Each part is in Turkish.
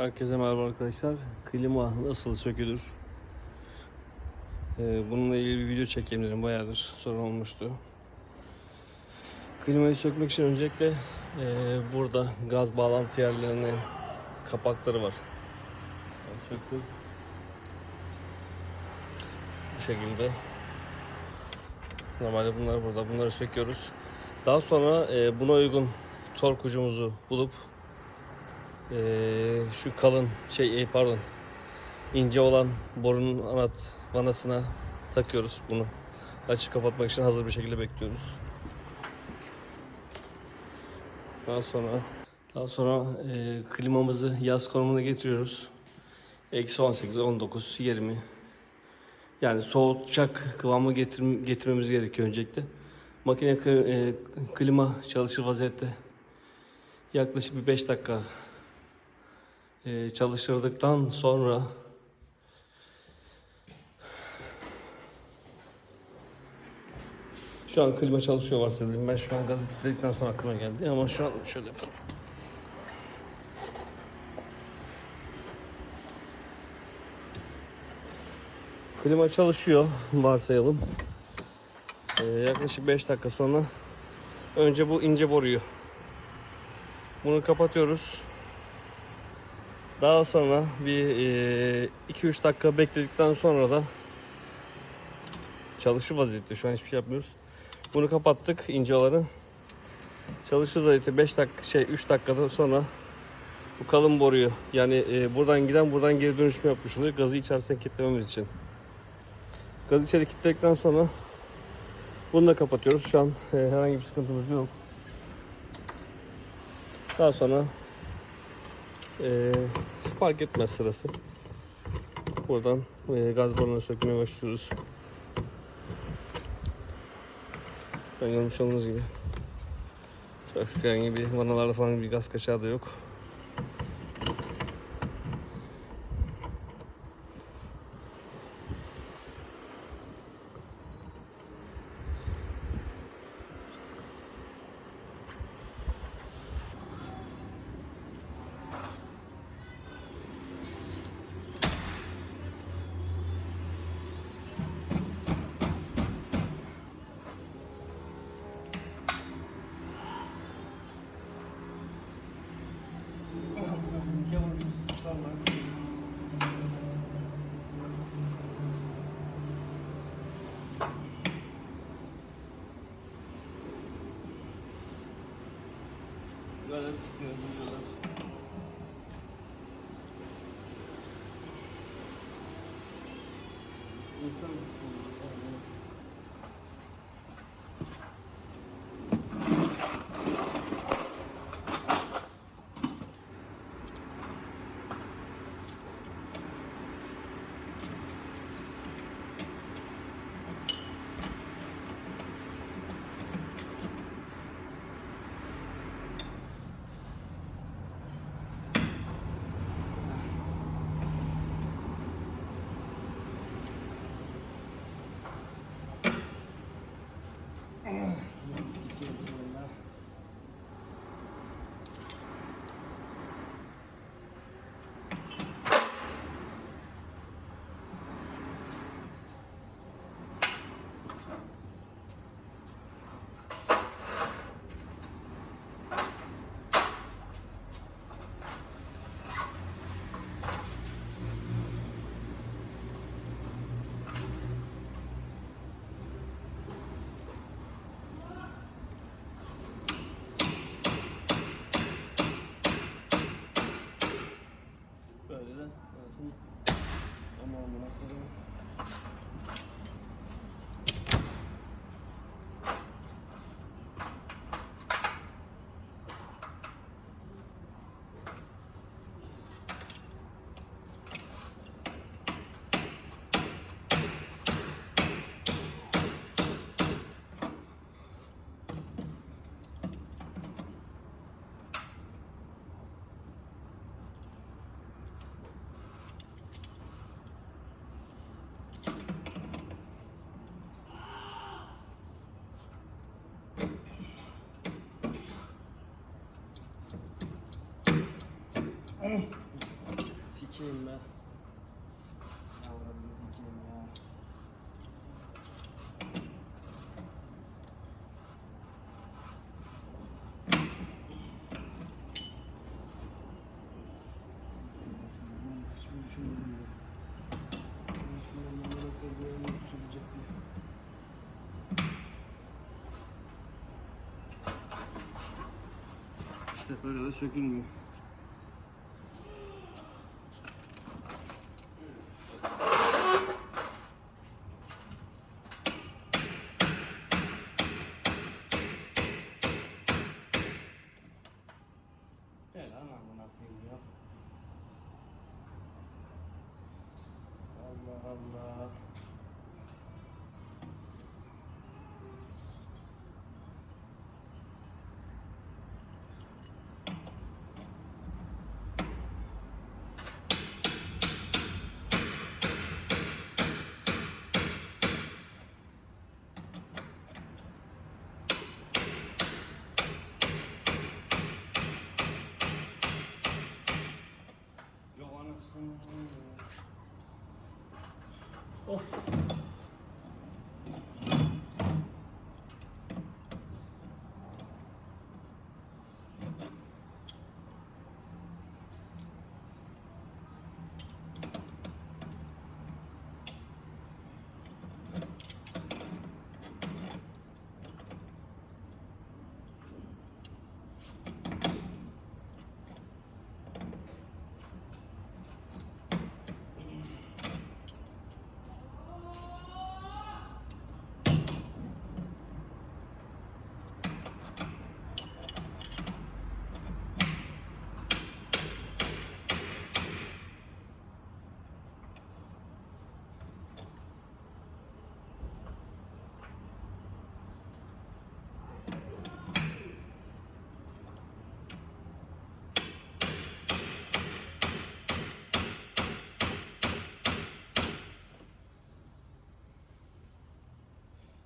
Herkese merhaba arkadaşlar. Klima nasıl sökülür? Ee, bununla ilgili bir video çekeyim dedim. Bayağıdır sorun olmuştu. Klimayı sökmek için öncelikle e, burada gaz bağlantı yerlerine kapakları var. Söktüm. Bu şekilde. Normalde bunlar burada. Bunları söküyoruz. Daha sonra e, buna uygun tork ucumuzu bulup ee, şu kalın şey e, pardon ince olan borunun anahtar vanasına takıyoruz bunu. Açık kapatmak için hazır bir şekilde bekliyoruz. Daha sonra daha sonra e, klimamızı yaz konumuna getiriyoruz. Eksi 18, 19, 20. Yani soğutacak kıvamı getir, getirmemiz gerekiyor öncelikle. Makine e, klima çalışır vaziyette yaklaşık bir 5 dakika e, çalıştırdıktan sonra şu an klima çalışıyor varsa dedim. Ben şu an gazı titredikten sonra aklıma geldi ama şu an şöyle. Klima çalışıyor varsayalım. Ee, yaklaşık 5 dakika sonra önce bu ince boruyu bunu kapatıyoruz. Daha sonra bir 2-3 dakika bekledikten sonra da çalışır vaziyette. Şu an hiçbir şey yapmıyoruz. Bunu kapattık ince olanı. Çalışır vaziyette 5 dakika şey 3 dakikada sonra bu kalın boruyu yani e, buradan giden buradan geri dönüşüm yapmış oluyor. Gazı içerisine kilitlememiz için. Gazı içeri kilitledikten sonra bunu da kapatıyoruz. Şu an e, herhangi bir sıkıntımız yok. Daha sonra ee, fark etmez sırası. Buradan e, gaz borunu sökmeye başlıyoruz. Ben görmüş olduğunuz gibi. Herhangi bir vanalarda falan bir gaz kaçağı da yok. Böyle sıkıyor, duyuyorlar. İnsan Sefere de sökülmüyor. Gel lan amına koyayım ya. Allah Allah. Yok anasını. Oh.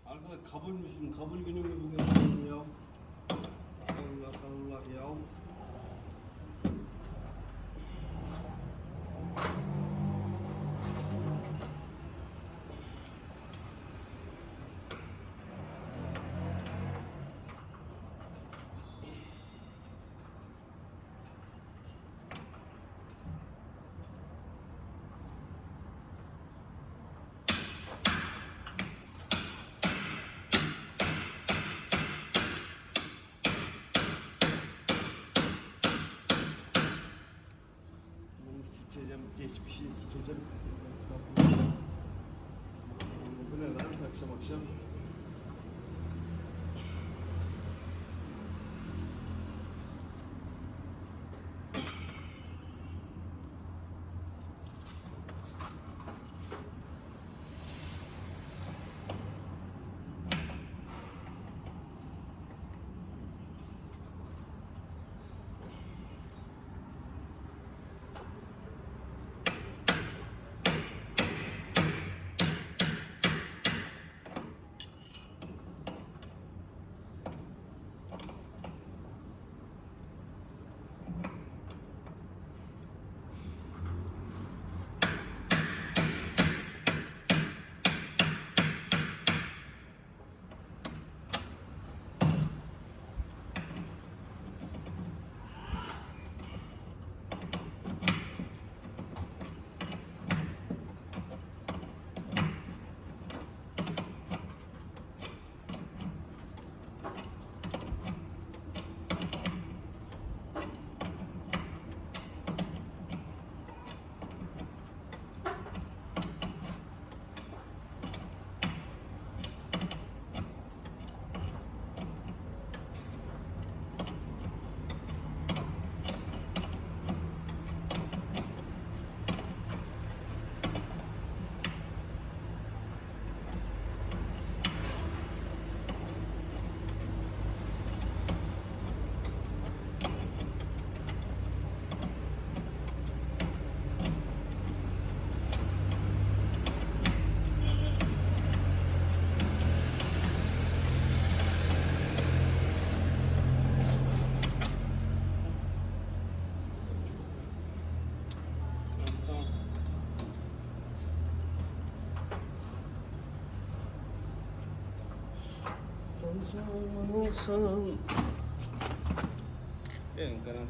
Arkadaş kabul müsün? Kabul günü mü bugün sikeceğim, geçmişini sikeceğim. Bu ne lan akşam akşam? puso. Yan, ganun.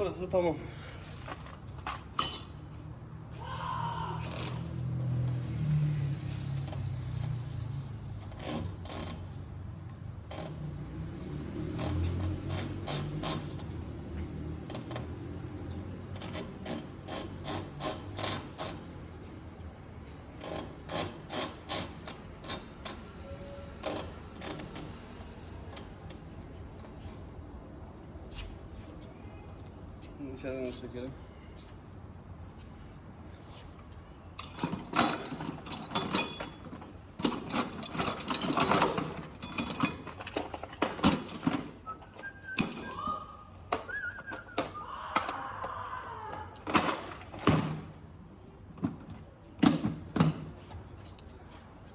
Burası tamam. Şimdi içeriden de sökelim.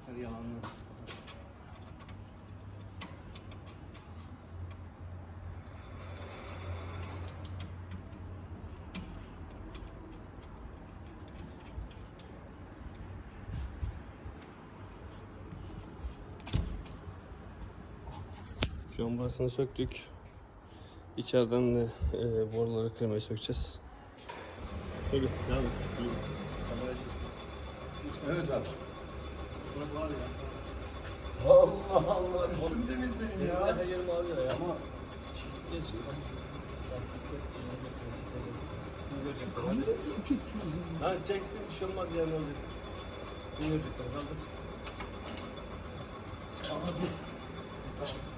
Hadi yalanlı. Burasını söktük. İçeriden de e, boruları kırmaya sökeceğiz. Tabii. Devam et. Evet abi. Bırak var ya. Allah Allah üstüm temiz benim ya. Yerim ağrıyor ya. Ama Geç. Göreceksin. Lan çeksin bir şey olmaz yani olacak. Bunu göreceksin. Kaldır. abi.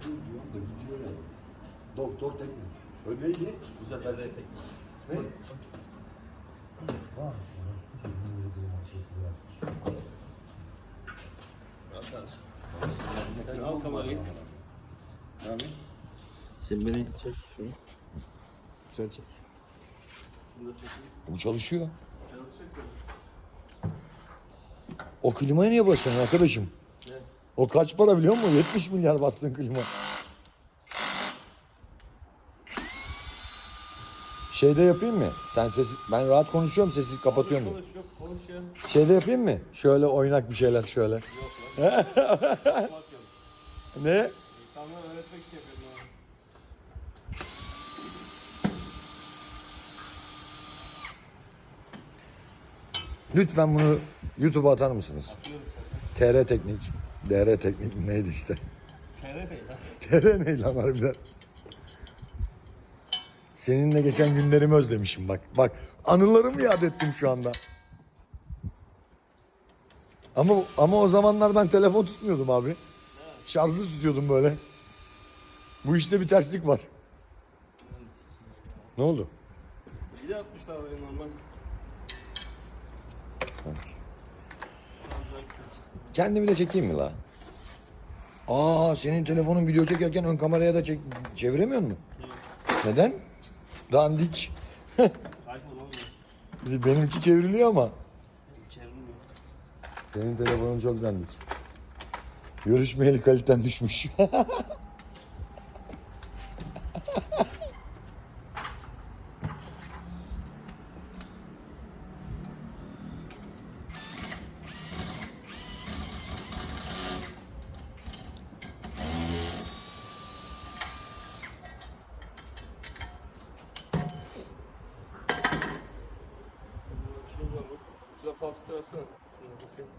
Dur diyorum da gidiyor ya. Doktor teknik. O neydi? Bu sefer de teknik. Ne? Atar. Sen al kamerayı. Abi. Sen beni çek şunu. Güzel çek. Bu çalışıyor. Çalışacak? O klimaya niye basıyorsun arkadaşım? O kaç para biliyor musun? 70 milyar bastın klima. Şeyde yapayım mı? Sen sesi ben rahat konuşuyorum sesi kapatıyorum. Konuş yok konuş ya. Şeyde yapayım mı? Şöyle oynak bir şeyler şöyle. Yok lan. Ne? İnsanlara öğretmek için yapıyorum abi. Lütfen bunu YouTube'a atar mısınız? TR Teknik. DR Teknik neydi işte? TR ne lan? TR ne lan harbiden? Seninle geçen günlerimi özlemişim bak. Bak anılarımı yad ettim şu anda. Ama ama o zamanlar ben telefon tutmuyordum abi. Şarjlı tutuyordum böyle. Bu işte bir terslik var. Ne oldu? Bir de atmışlar oraya normal. Kendimi de çekeyim mi la? Aa senin telefonun video çekerken ön kameraya da çek çeviremiyor mu? Neden? Dandik. Benimki çevriliyor ama. Çevrilmiyor. Senin telefonun çok dandik. Görüşmeyeli kaliten düşmüş. Şunu da bak. Şurada Şunu da basayım.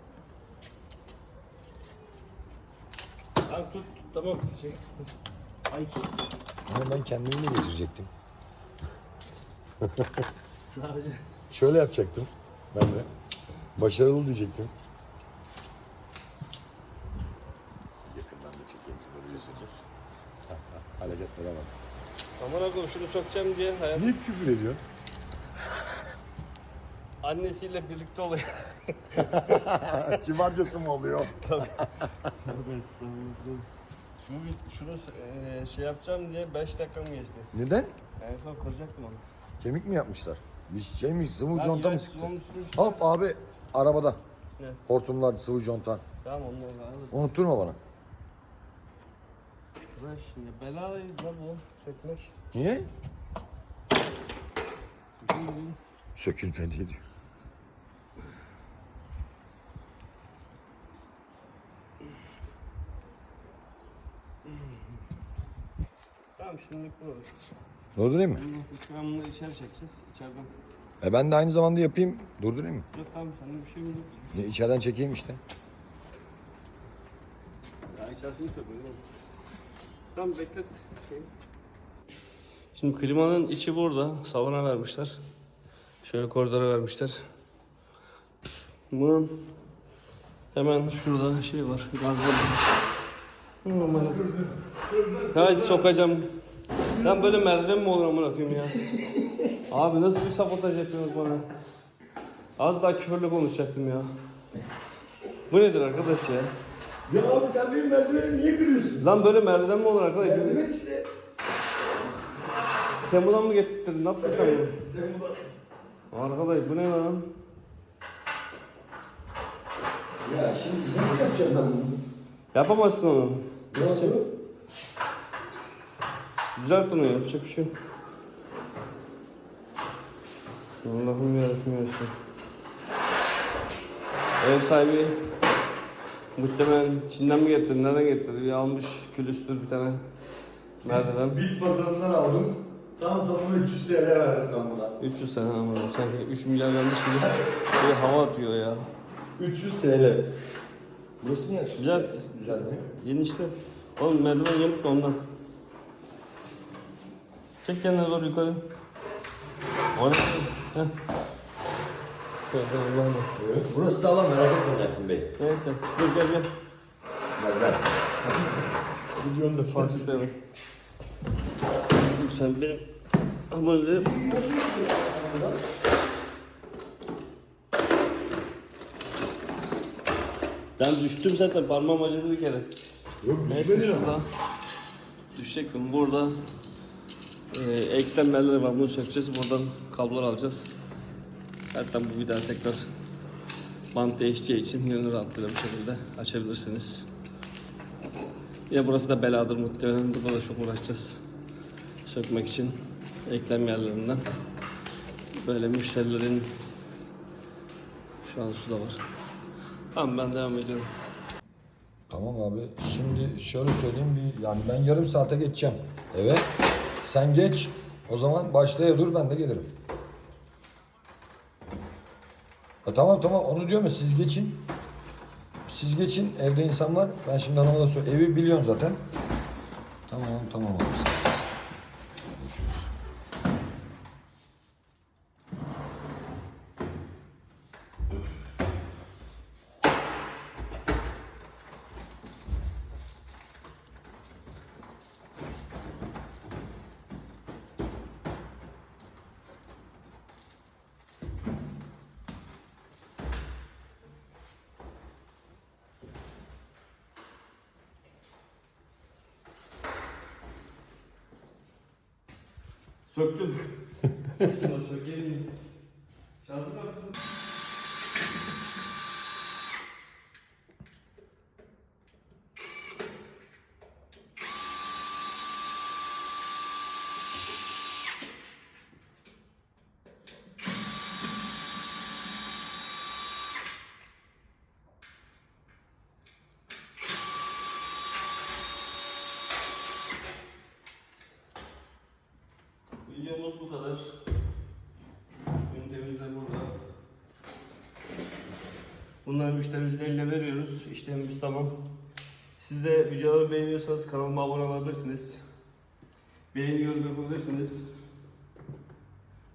Tamam tut, tut tamam. Şey. Ay Ama ben kendimi de geçirecektim. sadece. Şöyle yapacaktım ben de. Başarılı diyecektim. Yakından da çekeyim böyle yüzünü. Hareketlere bak. Aman akıllı şunu sökeceğim diye hayat Niye küfür ediyorsun? Annesiyle birlikte oluyor. Kibarcası mı oluyor? Tövbe estağfurullah. Şunu, şunu eee, şey yapacağım diye 5 dakikam geçti. Neden? En son kıracaktım onu. Kemik mi yapmışlar? Bir şey mi? Sıvı conta mı sıktı? Hop abi arabada. Ne? Hortumlar, sıvı conta. Tamam onları da. Unutturma bana. Ulan şimdi belayı da bu sökmek. Niye? Sökülmedi diyor. Tamam şimdilik bu olur. Durdurayım mı? Bunu içeri çekeceğiz. İçeriden. E ben de aynı zamanda yapayım. Durdurayım mı? Yok tamam sende bir şey mi? Ya İçeriden çekeyim işte. Ya içerisini değil mi? Tamam beklet. Şey. Şimdi klimanın içi burada. Salona vermişler. Şöyle koridora vermişler. Bunun hemen şurada şey var. Gaz var. Hadi sokacağım. Lan böyle merdiven mi olur amına koyayım ya? Abi nasıl bir sabotaj yapıyorsunuz bana? Az daha küfürle konuşacaktım ya. Bu nedir arkadaş ya? Ya abi sen benim merdivenimi niye kırıyorsun? Lan böyle merdiven mi olur arkadaş? Merdiven işte. Temu'dan mı getirdin? Ne yaptın sen bunu? Temur'da. Arkadaş bu ne lan? Ya şimdi nasıl yapacağım ben bunu? Yapamazsın onu. Nasıl? Düzelt bunu yapacak bir şey yok. Allah'ım yarabbim yarasın. Ev sahibi muhtemelen Çin'den mi getirdi, nereden getirdi? Bir almış külüstür bir tane merdiven. Bit pazarından aldım. Tam tamına 300 TL verdim ben buna. 300 sene ama sanki 3 milyar vermiş gibi bir hava atıyor ya. 300 TL. Burası niye açık? Güzel. Güzel mi? Yeni işte. Oğlum merdiven yamuk da ondan. Çek kendine doğru yukarı. O ne? Heh. Allah'ım. Burası sağlam merak etme Ersin Bey. Neyse. Dur gel gel. Gel gel. Videonun da Fatih Selam. Sen benim abonelerim. Ben düştüm zaten parmağım acıdı bir kere. Yok Neyse düşmedi ama. şurada düşecektim. Burada e, eklem yerleri var. Bunu sökeceğiz. Buradan kablolar alacağız. Zaten bu bir daha tekrar bant değişeceği için yönü rahatlığıyla bu şekilde açabilirsiniz. Ya burası da beladır muhtemelen. Burada da çok uğraşacağız. Sökmek için eklem yerlerinden. Böyle müşterilerin şu an su da var. Tamam ben devam ediyorum. Tamam abi. Şimdi şöyle söyleyeyim bir yani ben yarım saate geçeceğim eve. Sen geç. O zaman başlaya dur ben de gelirim. Ha, tamam tamam onu diyorum ya siz geçin. Siz geçin evde insan var. Ben şimdi hanıma da söyle. Evi biliyorsun zaten. Tamam tamam abi. Görüşürüz. Söktüm. Şunu sökelim. Şansı baktım. Videomuz bu kadar. Ünitemiz de burada. Bunları müşterimizin eline veriyoruz. İşlemimiz tamam. Siz de videoları beğeniyorsanız kanalıma abone olabilirsiniz. Beğeni yorum yapabilirsiniz.